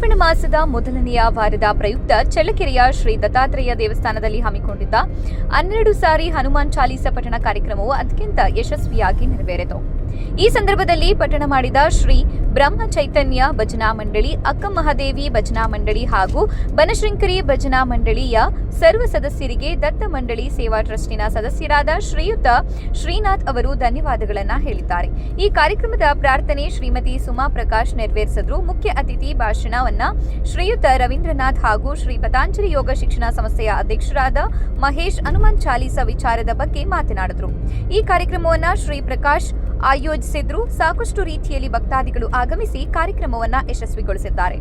ಮಾಸದ ಮೊದಲನೆಯ ವಾರದ ಪ್ರಯುಕ್ತ ಚಳ್ಳಕೆರೆಯ ಶ್ರೀ ದತ್ತಾತ್ರೇಯ ದೇವಸ್ಥಾನದಲ್ಲಿ ಹಮ್ಮಿಕೊಂಡಿದ್ದ ಹನ್ನೆರಡು ಸಾರಿ ಹನುಮಾನ್ ಚಾಲೀಸ ಪಠಣ ಕಾರ್ಯಕ್ರಮವು ಅತ್ಯಂತ ಯಶಸ್ವಿಯಾಗಿ ನೆರವೇರಿತು. ಈ ಸಂದರ್ಭದಲ್ಲಿ ಪಠಣ ಮಾಡಿದ ಶ್ರೀ ಬ್ರಹ್ಮ ಚೈತನ್ಯ ಭಜನಾ ಮಂಡಳಿ, ಅಕ್ಕ ಮಹಾದೇವಿ ಭಜನಾ ಮಂಡಳಿ ಹಾಗೂ ಬನಶಂಕರಿ ಭಜನಾ ಮಂಡಳಿಯ ಸರ್ವ ಸದಸ್ಯರಿಗೆ ದತ್ತ ಮಂಡಳಿ ಸೇವಾ ಟ್ರಸ್ಟಿನ ಸದಸ್ಯರಾದ ಶ್ರೀಯುತ ಶ್ರೀನಾಥ್ ಅವರು ಧನ್ಯವಾದಗಳನ್ನು ಹೇಳಿದ್ದಾರೆ. ಈ ಕಾರ್ಯಕ್ರಮದ ಪ್ರಾರ್ಥನೆ ಶ್ರೀಮತಿ ಸುಮಾ ಪ್ರಕಾಶ್ ನೆರವೇರಿಸಿದ್ರು. ಮುಖ್ಯ ಅತಿಥಿ ಭಾಷಣವನ್ನ ಶ್ರೀಯುತ ರವೀಂದ್ರನಾಥ್ ಹಾಗೂ ಶ್ರೀ ಪತಾಂಜಲಿ ಯೋಗ ಶಿಕ್ಷಣ ಸಂಸ್ಥೆಯ ಅಧ್ಯಕ್ಷರಾದ ಮಹೇಶ್ ಹನುಮಾನ್ ಚಾಲೀಸ ವಿಚಾರದ ಬಗ್ಗೆ ಮಾತನಾಡಿದರು. ಈ ಕಾರ್ಯಕ್ರಮವನ್ನು ಶ್ರೀ ಪ್ರಕಾಶ್ ಆಯೋಜಿಸಿದ್ರು ಸಾಕಷ್ಟು ರೀತಿಯಲ್ಲಿ ಭಕ್ತಾದಿಗಳು ಆಗಮಿಸಿ ಕಾರ್ಯಕ್ರಮವನ್ನು ಯಶಸ್ವಿಗೊಳಿಸಿದ್ದಾರೆ.